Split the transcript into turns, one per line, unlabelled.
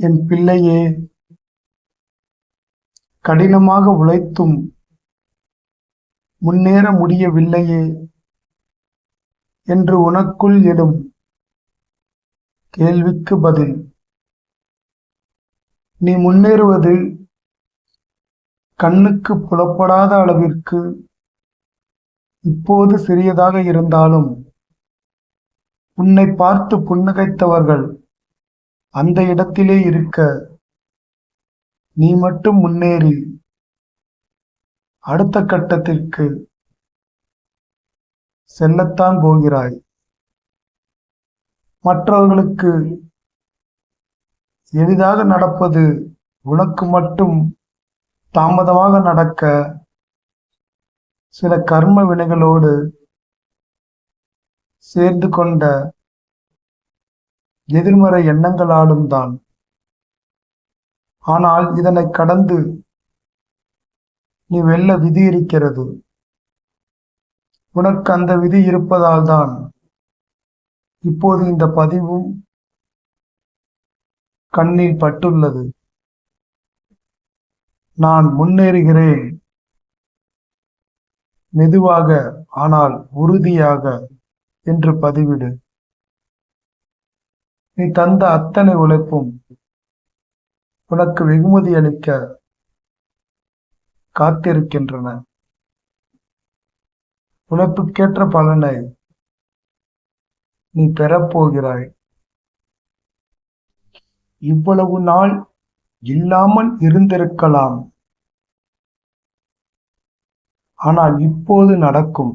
என் பிள்ளையே கடினமாக உழைத்தும் முன்னேற முடியவில்லையே என்று உனக்குள் எழும் கேள்விக்கு பதில். நீ முன்னேறுவது கண்ணுக்கு புலப்படாத அளவிற்கு இப்போது சிறியதாக இருந்தாலும் உன்னை பார்த்து புன்னகைத்தவர்கள் அந்த இடத்திலே இருக்க நீ மட்டும் முன்னேறி அடுத்த கட்டத்திற்கு செல்லத்தான் போகிறாய். மற்றவர்களுக்கு எளிதாக நடப்பது உனக்கு மட்டும் தாமதமாக நடக்க சில கர்ம வினைகளோடு சேர்ந்து கொண்ட எதிர்மறை எண்ணங்களாலும் தான். ஆனால் இதனை கடந்து நீ வெல்ல விதி இருக்கிறது. உனக்கு அந்த விதி இருப்பதால் தான். இப்போது இந்த பதிவும் கண்ணில் பட்டுள்ளது. நான் முன்னேறுகிறேன். மெதுவாக ஆனால் உறுதியாக என்று பதிவிடு. நீ தந்த அத்தனை உழைப்பும் உனக்கு வெகுமதி அளிக்க காத்திருக்கின்றன. உழைப்புக்கேற்ற பலனை நீ பெறப்போகிறாய். இவ்வளவு நாள் இல்லாமல் இருந்திருக்கலாம். ஆனால் இப்போது நடக்கும்